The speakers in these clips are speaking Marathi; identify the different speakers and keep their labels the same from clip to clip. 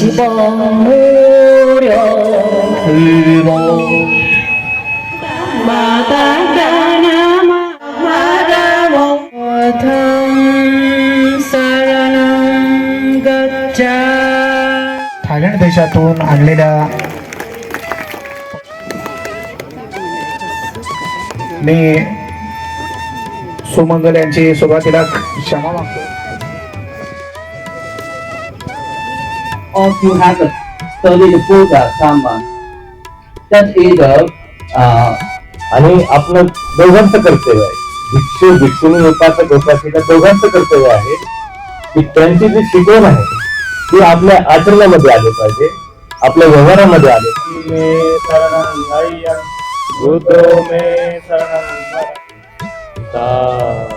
Speaker 1: 양시방 무려 들고
Speaker 2: थायलंड देशातून आणलेल्या मी सुमंगल यांची सुरुवातीला क्षमा मागतो
Speaker 3: Of you have studied Buddha Dhamma. That is a uh,
Speaker 4: आणि आपलं दोघांचं कर्तव्य आहे. भिक्षू भिक्षुनी उपासक उपासिका दोघांचं कर्तव्य आहे की त्यांची जी शिकवण आहे ती आपल्या आचरणामध्ये आली पाहिजे आपल्या व्यवहारामध्ये आले मे शरणं नाय्यं, बुद्धो मे शरणं ता-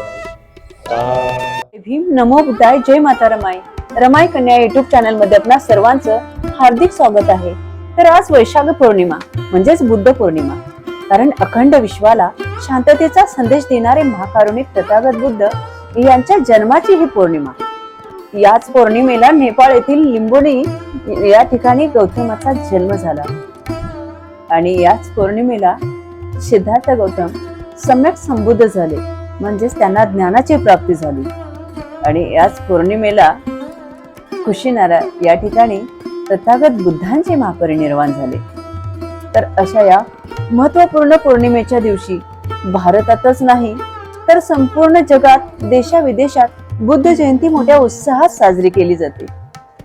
Speaker 4: ता-
Speaker 5: भीम नमो बुद्धाय जय माता रमाई रमाई कन्या युट्यूब चॅनलमध्ये आपल्या सर्वांचं हार्दिक स्वागत आहे. तर आज वैशाख पौर्णिमा म्हणजेच बुद्ध पौर्णिमा. कारण अखंड विश्वाला शांततेचा संदेश देणारे महाकारुणिक तथागत बुद्ध यांच्या जन्माची ही पौर्णिमा. याच पौर्णिमेला नेपाळ येथील लिंबोनी या ठिकाणी गौतमाचा जन्म झाला. आणि याच पौर्णिमेला सिद्धार्थ गौतम सम्यक संबुद्ध झाले म्हणजेच त्यांना ज्ञानाची प्राप्ती झाली. आणि याच पौर्णिमेला कुशीनारा या ठिकाणी तथागत बुद्धांचे महापरिनिर्वाण झाले. तर अशा या महत्त्वपूर्ण पौर्णिमेच्या दिवशी भारतातच नाही तर संपूर्ण जगात देशाविदेशात बुद्ध जयंती मोठ्या उत्साहात साजरी केली जाते.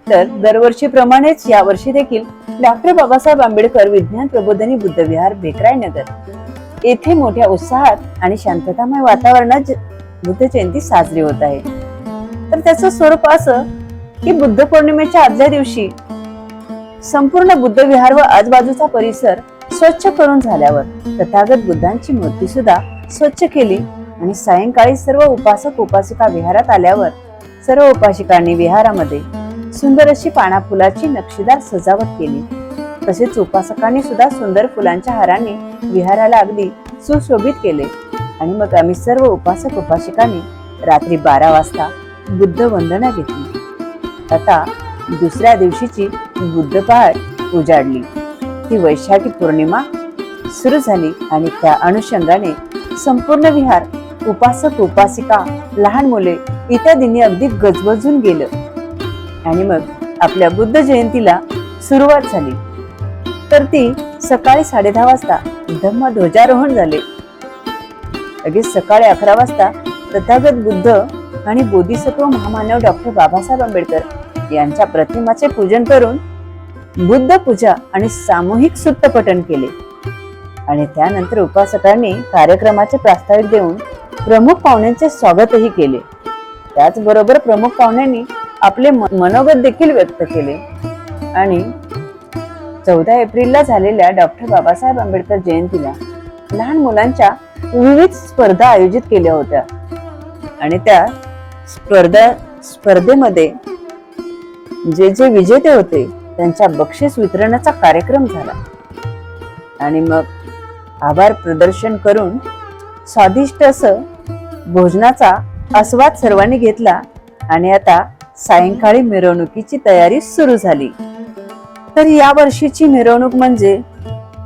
Speaker 5: तर दरवर्षीप्रमाणेच यावर्षी देखील डॉक्टर बाबासाहेब आंबेडकर विज्ञान प्रबोधनी बुद्ध विहार बेकराय नगर. येथे मोठ्या उत्साहात आणि शांततामय वातावरणात बुद्ध जयंती साजरी होत आहे. तर त्याचं स्वरूप असं की बुद्ध पौर्णिमेच्या आदल्या दिवशी संपूर्ण बुद्ध विहार व आजूबाजूचा परिसर स्वच्छ करून झाल्यावर तथागत बुद्धांची मूर्ती सुद्धा स्वच्छ केली आणि सायंकाळी सर्व उपासक उपासिका विहारात आल्यावर सर्व उपासिकांनी विहारामध्ये सुंदर अशी पाना फुलाची नक्षीदार सजावट केली. तसेच उपासकांनी सुद्धा सुंदर फुलांच्या हारांनी विहाराला अगदी सुशोभित केले. आणि मग आम्ही सर्व उपासक उपासिकांनी रात्री बारा वाजता बुद्ध वंदना घेतली. आता दुसऱ्या दिवशीची बुद्ध पहाट उजाडली. ती वैशाखी पौर्णिमा सुरू झाली आणि त्या अनुषंगाने संपूर्ण विहार उपासक उपासिका लहान मुले इत्यादींनी अगदी गजबजून गेलं. आणि मग आपल्या बुद्ध जयंतीला सुरुवात झाली. तर ती सकाळी साडेदहा वाजता धम्म ध्वजारोहण झाले. लगेच सकाळी अकरा वाजता तथागत बुद्ध आणि बोधिसत्व महामानव डॉक्टर बाबासाहेब आंबेडकर यांच्या प्रतिमाचे पूजन करून बुद्ध पूजा आणि सामूहिक सुत्तपठण केले. आणि त्यानंतर उपासकांनी कार्यक्रमाचे प्रास्ताविक देऊन प्रमुख पाहुण्यांचे स्वागतही केले. त्याचबरोबर प्रमुख पाहुण्यांनी आपले मनोगत देखील व्यक्त केले. आणि चौदा एप्रिलला झालेल्या डॉक्टर बाबासाहेब आंबेडकर जयंतीला लहान मुलांच्या विविध स्पर्धा आयोजित केल्या होत्या. आणि त्या स्पर्धा स्पर्धेमध्ये जे जे विजेते होते त्यांच्या बक्षीस वितरणाचा कार्यक्रम झाला. आणि मग आभार प्रदर्शन करून स्वादिष्ट असं भोजनाचा आस्वाद सर्वांनी घेतला आणि आता सायंकाळी मिरवणुकीची तयारी सुरू झाली. तर या वर्षीची मिरवणूक म्हणजे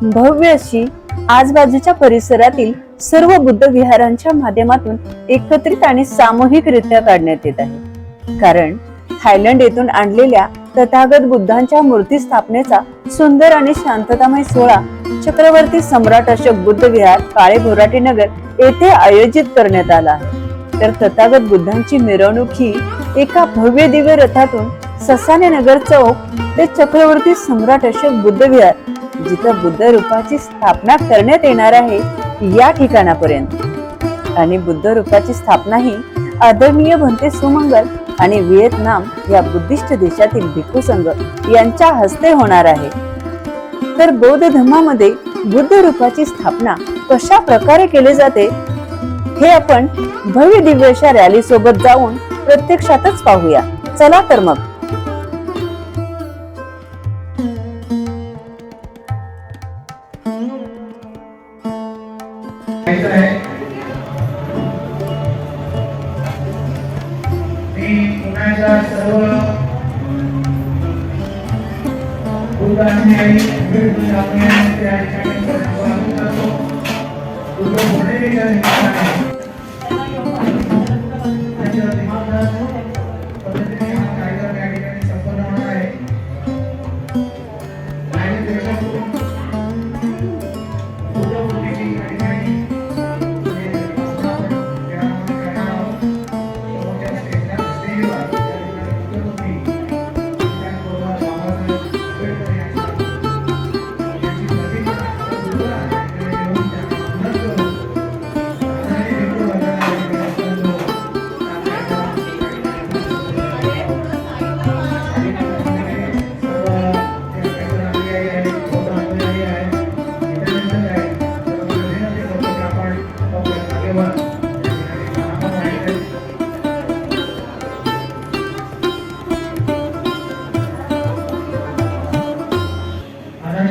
Speaker 5: भव्य अशी आजबाजूच्या परिसरातील सर्व बुद्ध विहारांच्या माध्यमातून एकत्रित आणि सामूहिकरित्या काढण्यात येत आहे. कारण थायलंड येथून आणलेल्या तथागत बुद्धांच्या मूर्ती स्थापनेचा सुंदर आणि शांततामय सोहळा चक्रवर्ती सम्राट अशोक बुद्ध विहार काळे भोराटी नगर येथे आयोजित करण्यात आला तर तथागत बुद्धांची मिरवणूक ही एका भव्य दिव्य रथातून ससाने नगर चौक ते चक्रवर्ती सम्राट अशोक बुद्ध विहार जिथं बुद्ध रूपाची स्थापना करण्यात येणार आहे या ठिकाणापर्यंत. आणि बुद्ध रूपाची स्थापना ही आदरणीय भंते सुमंगल आणि व्हिएतनाम या बुद्धिस्ट देशातील भिक्खू संघ यांच्या हस्ते होणार आहे. तर बौद्ध धर्मामध्ये बुद्ध रूपाची स्थापना कशा प्रकारे केली जाते? हे आपण भव्य दिव्य अशा रॅली सोबत जाऊन प्रत्यक्षातच पाहूया. चला तर मग.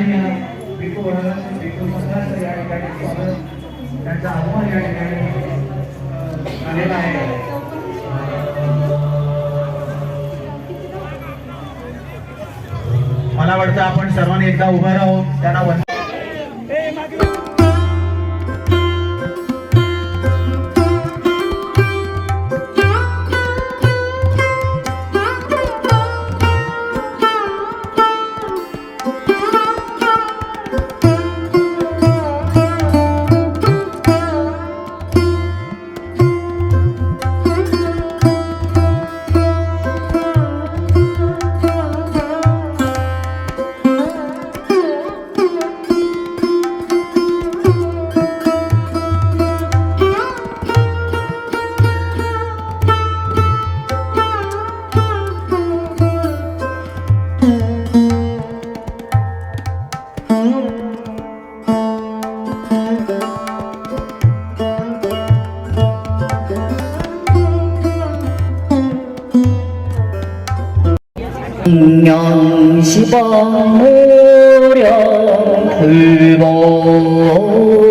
Speaker 2: आदरणीय भिक्खू या ठिकाणी स्वागत, त्यांचा आव्हान या ठिकाणी आलेला आहे. मला वाटतं आपण सर्वांनी एकदा उभं राहून त्यांना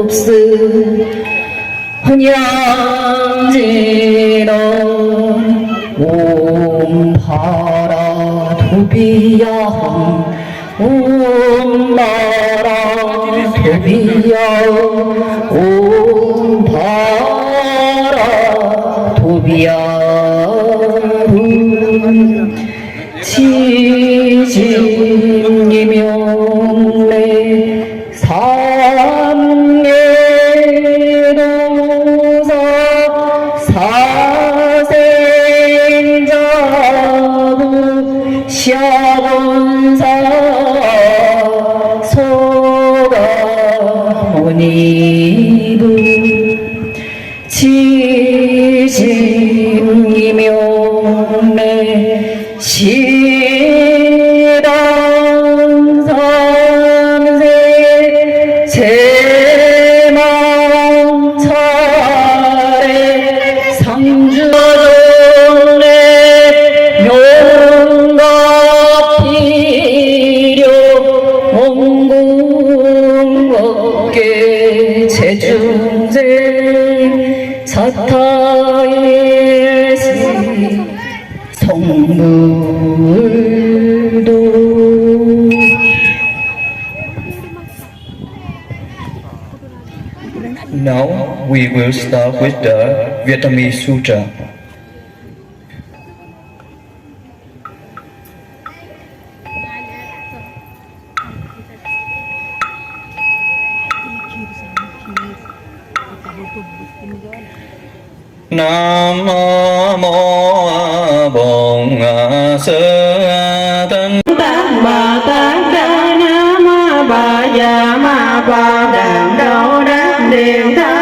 Speaker 1: 없음 혼양지런 옴파라 도비야 옴마라 도비야 옴파라 도비야 원궁법계 제중생 사타일시 성불도
Speaker 6: Now we will start with the Vietnamese Sutra. Nam mô Bổn Sư Thích
Speaker 7: bà tát đa na ma bà già ma bà đàn đầu đắc điện thang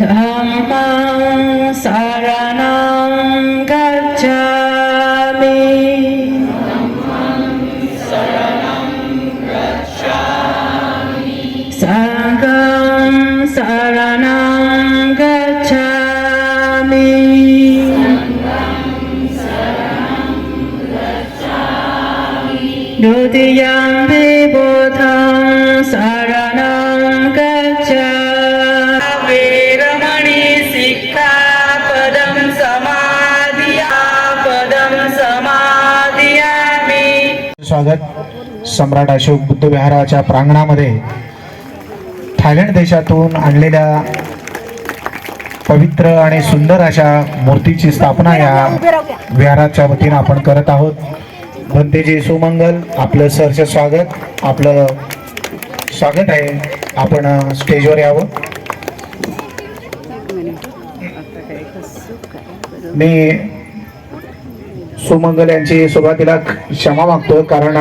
Speaker 7: Dhammang
Speaker 2: sa सम्राट अशोक बुद्ध विहाराच्या प्रांगणामध्ये थायलंड देशातून आणलेल्या पवित्र आणि सुंदर अशा मूर्तीची स्थापना या विहाराच्या वतीनं आपण करत आहोत. भंतेजी सुमंगल आपलं सरच स्वागत. आपलं स्वागत आहे. आपण स्टेजवर यावं. मी सुमंगल यांची सुरुवातीला क्षमा मागतो कारण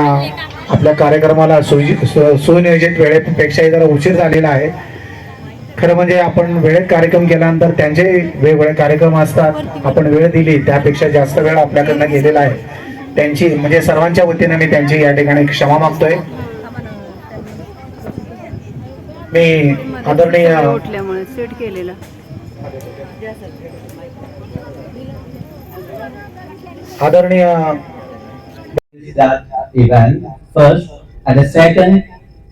Speaker 2: आपल्या कार्यक्रमाला सुनियोजित वेळेपेक्षाही जरा उशीर झालेला आहे. खरं म्हणजे आपण वेळेत कार्यक्रम केल्यानंतर त्यांचे वेगवेगळे कार्यक्रम असतात. आपण वेळ दिली त्यापेक्षा जास्त वेळ आपल्याकडनं गेलेला आहे. त्यांची म्हणजे सर्वांच्या वतीने मी त्यांची या ठिकाणी क्षमा मागतोय. मी आदरणीय
Speaker 5: उठल्यामुळे सेट केलेला.
Speaker 2: आदरणीय
Speaker 3: first, and the second,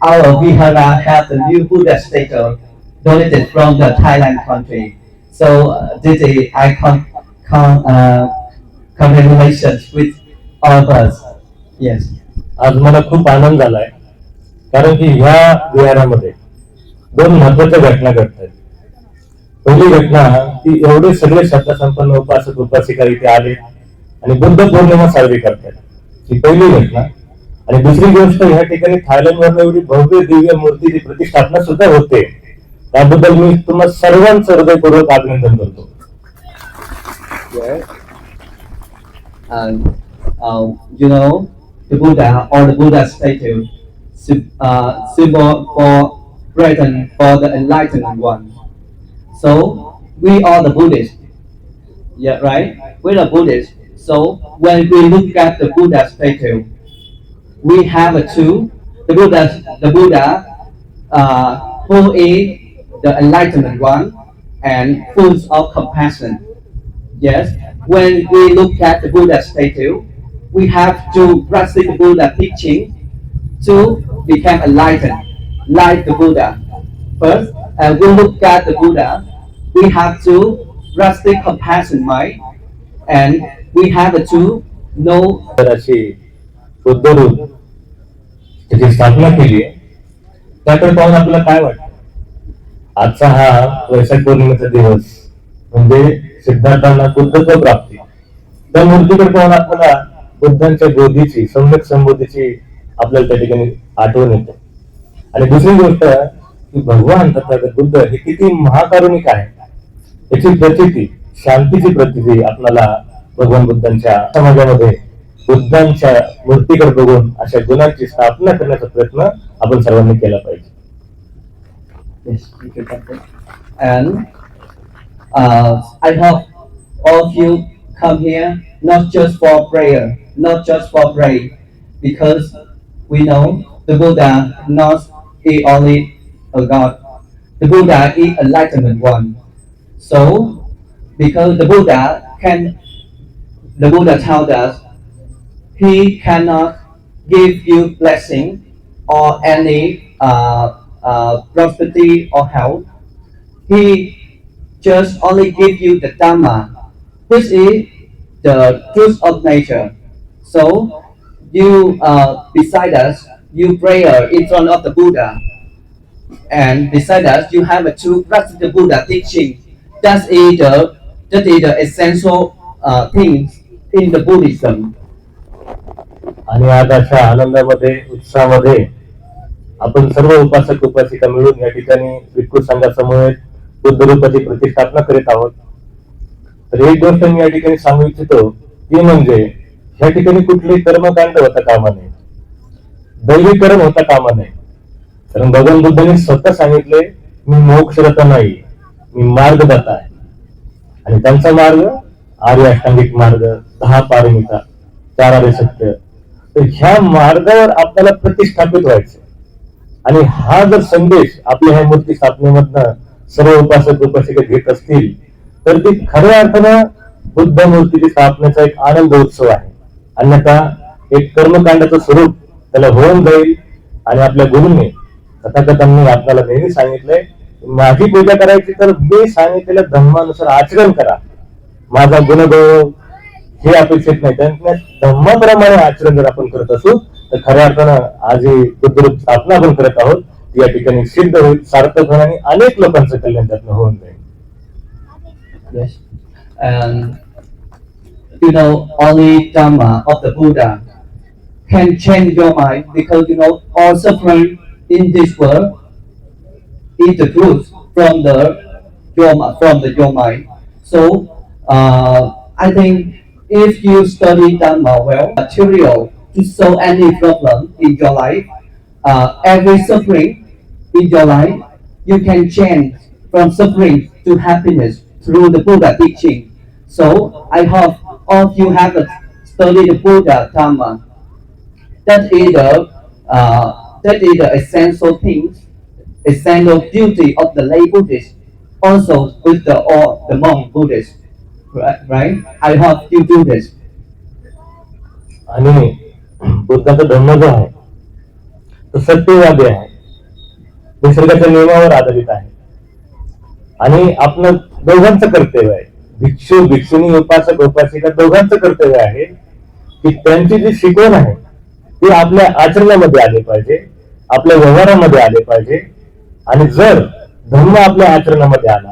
Speaker 3: our Vihara have the new Buddha statue donated from the Thailand country. So uh, this is I con, con uh, congratulations with all of us. Yes.
Speaker 4: आज मला खूप आनंद झालाय कारण की ह्या विहारामध्ये दोन महत्त्वाच्या घटना घडत आहेत पहिली घटना की एवढे सगळे शब्दसंपन्न उपासक उपासिका इथे आले आणि बुद्ध पौर्णिमा साजरी करतात ही पहिली घटना आणि दुसरी गोष्ट ह्या ठिकाणी थायलंड एवढी भव्य दिव्य मूर्तीची प्रतिष्ठापना सुद्धा होते त्याबद्दल मी तुम्हा सर्वांचं हृदयपूर्वक अभिनंदन करतो
Speaker 3: And uh, you know, the Buddha or the Buddha statue, sy- uh, symbol for present for the enlightened one. So we are the Buddhists. Yeah, right? We're the Buddhists. So when we look at the Buddha statue, we have a two. The Buddha, the Buddha, uh, who is the enlightened one and full of compassion. Yes, when we look at the Buddha statue, we have to practice the Buddha teaching to become enlightened, like the Buddha. First, uh, we look at the Buddha, we have to practice compassion mind, and we have to know
Speaker 4: तर अशी त्याची स्थापना केली आहे. त्याकडे पाहून आपल्याला काय वाटत? आजचा हा वैशाख पौर्णिमेचा दिवस म्हणजे सिद्धार्थांना बुद्धत्व प्राप्ती. त्या मूर्तीकडे पाहून आपल्याला बुद्धांच्या बोधीची सम्यक संबोधीची आपल्याला त्या ठिकाणी आठवण येते. आणि दुसरी गोष्ट की भगवान तथागत बुद्ध हे किती महाकारुणिक आहे याची प्रचिती शांतीची प्रचिती आपल्याला भगवान बुद्धांच्या समाजामध्ये बुद्धांच्या मूर्तीकडे बघून अशा गुणांची स्थापना करण्याचा प्रयत्न आपण सर्वांनी केला पाहिजे
Speaker 3: Yes, thank you, Doctor. And uh, I hope all of you come here not just for prayer, not just for pray, because we know the Buddha not is only a God. The Buddha is enlightenment one. So, because the Buddha can, the Buddha told us he cannot give you blessing or any uh, uh, prosperity or health. He just only give you the Dhamma, which is the truth of nature. So you uh, beside us, you prayer in front of the Buddha, and beside us you have a true practice the Buddha teaching. That is the that is the essential uh, things in the Buddhism.
Speaker 4: आणि आज अशा आनंदामध्ये उत्साहामध्ये आपण सर्व उपासक उपासिका मिळून या ठिकाणी विकृत संघासमोर बुद्ध रूपाची प्रतिष्ठापना करीत आहोत. तर एक गोष्ट मी या ठिकाणी सांगू इच्छितो ती म्हणजे या ठिकाणी कुठलेही कर्मकांड होता कामा नये. दैवीकरण होता कामा नये. कारण भगवान बुद्धाने स्वतः सांगितले मी मोक्षरता नाही मी मार्गदाता आहे. आणि त्यांचा मार्ग आर्य अष्टांगिक मार्ग दहा पारमिता चार आर्य सत्य तर ह्या मार्गावर आपल्याला प्रतिष्ठापित व्हायचं. आणि हा जर संदेश आपल्या ह्या मूर्ती स्थापनेमधनं सर्व उपासक उपासिका घेत असतील तर ती खऱ्या अर्थानं बुद्ध मूर्तीची स्थापनेचा एक आनंद उत्सव आहे. अन्यथा एक कर्मकांडाचं स्वरूप त्याला होऊन जाईल आणि आपल्या गुरुने कथाकथांनी आपल्याला नेहमी सांगितलंय माझी पूजा करायची तर मी सांगितलेल्या धर्मानुसार आचरण करा. माझा गुणगौरव हे अपेक्षित नाही त्यांच्या धर्माप्रमाणे आचरण जर आपण करत असू तर खऱ्या अर्थानं आज ही बुद्धरूप स्थापना आपण करत आहोत ती या ठिकाणी सिद्ध होईल सार्थक होईल आणि अनेक लोकांचं कल्याण त्यातनं होऊन जाईल
Speaker 3: Yes. And you know, only Dhamma of the Buddha can change your mind because you know all suffering in this world is the truth from the your mi- from the your mind. So uh, I think if you study Dharma well, material to solve any problem in your life, uh, every suffering in your life, you can change from suffering to happiness through the Buddha teaching. So I hope all of you have studied the Buddha Dharma. That is the uh, that is the essential things, essential duty of the lay Buddhist, also with the all the monk Buddhist. Right. I hope you do this.
Speaker 4: आणि बुद्धाचा धर्म जो आहे तो सत्यवादी आहे निसर्गाच्या नियमावर आधारित आहे आणि आपलं दोघांचं कर्तव्य आहे भिक्षू भिक्षुनी उपासक उपासिका दोघांचं कर्तव्य आहे की त्यांची जी शिकवण आहे ती आपल्या आचरणामध्ये आले पाहिजे आपल्या व्यवहारामध्ये आले पाहिजे आणि जर धर्म आपल्या आचरणामध्ये आला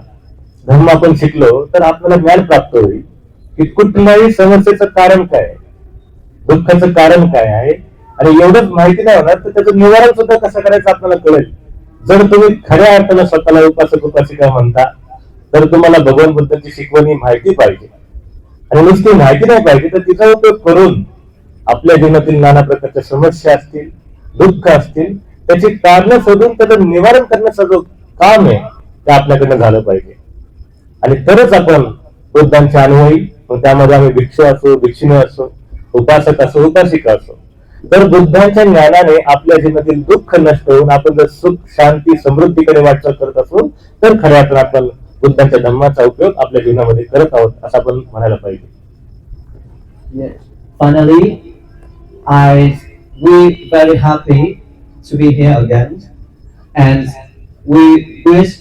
Speaker 4: धर्म आपण शिकलो तर आपल्याला ज्ञान प्राप्त होईल. की कुठल्याही समस्येचं कारण काय आहे? दुःखाचं कारण काय आहे? आणि एवढंच माहिती नाही होणार तर त्याचं निवारण सुद्धा कसं करायचं आपल्याला कळेल. जर तुम्ही खऱ्या अर्थानं स्वतःला उपासक उपासिका म्हणता तर तुम्हाला भगवान बुद्धांची शिकवण ही माहिती पाहिजे. आणि नुसती माहिती नाही पाहिजे तर तिचा उपयोग करून आपल्या जीवनातील नाना प्रकारच्या समस्या असतील दुःख असतील त्याची कारणं शोधून त्याचं निवारण करण्याचं जो काम आहे ते आपल्याकडनं झालं पाहिजे. आणि तरच आपण बुद्धांच्या अनुयायी त्यामध्ये आम्ही भिक्षू असो भिक्षुणी असो उपासक असो उपासिका असो. तर बुद्धांच्या ज्ञानाने आपल्या जीवनातील दुःख नष्ट होऊन आपण जर सुख शांती समृद्धीकडे वाटचाल करत असू तर खऱ्या अर्थानं आपण बुद्धांच्या धम्माचा उपयोग आपल्या जीवनामध्ये करत आहोत असं आपण म्हणायला पाहिजे.
Speaker 3: Yes. Finally, I we very happy to be here again, and we wish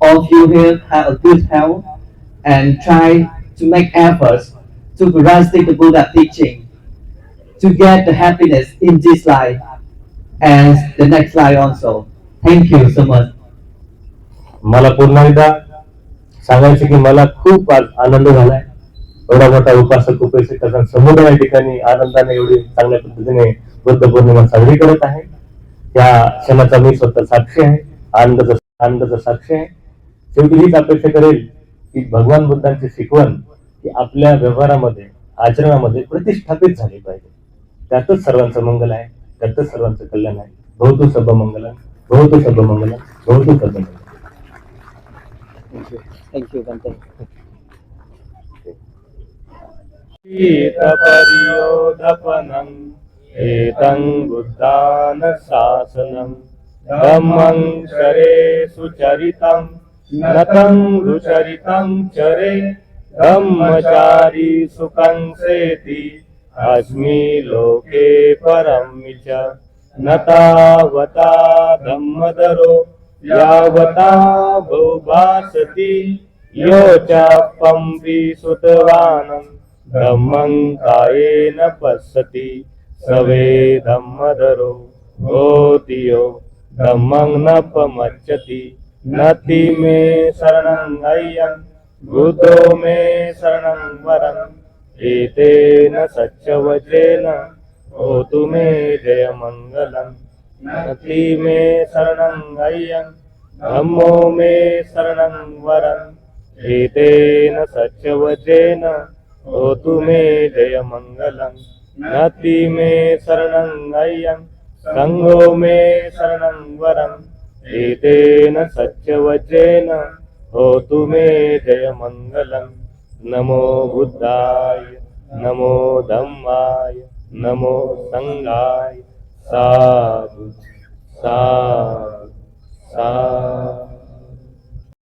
Speaker 3: all of you here have a good health. And try to make efforts to grasp the Buddha teaching to get the happiness in this life. And the next life also. Thank you so much.
Speaker 4: मला पुन्हा एकदा सांगायचं की मला खूप आज आनंद झालाय. एवढा मोठा उपासक उपासिकाचा समुदाय या ठिकाणी आनंदाने एवढी चांगल्या पद्धतीने बुद्ध पौर्णिमा साजरी करत आहे. त्या क्षणाचा मी स्वतः साक्षी आहे. आनंदाचा आनंदाचा साक्षी आहे. शेवटी हीच अपेक्षा करेल की भगवान बुद्धांची शिकवण ही आपल्या व्यवहारामध्ये आचरणामध्ये प्रतिष्ठापित झाली पाहिजे त्यातच सर्वांचं मंगल आहे त्यातच सर्वांचं कल्याण आहे भवतु सब मंगल भवतु सब मंगल भवतु सब मंगल
Speaker 3: Thank you. Thank you, Bante.
Speaker 4: शीतपर्योदपनम् एतं बुद्धान शासनम् धम्मं चरे सुचरितं नतं रुचरितं चरे ब्रह्मचारी सुखं सेति। अस्मि लोके परं च न तावता धम्मदरो यावता बहुभासति। यो चापम्पि सुतवानम्। ब्रह्मं कायेन पश्यति। सवे धम्मधरो भोति यो। धम्मं न पमच्छति नति मे शरणं अय्यं बुद्धो मे शरणं वरम् एतेन सच्चवचेन होतु मे जयमङ्गलम् नति मे शरणं अय्यं धम्मो मे शरणं वरम् एतेन सच्चवचेन होतु मे जयमङ्गलम् नति मे शरणं अय्यं सङ्गो मे शरणं वरम् एतेन सच्चवचेन होतु मे जयमङ्गलम्। नमो बुद्धाय नमो धम्माय नमो सङ्गाय। साधु साधु साधु।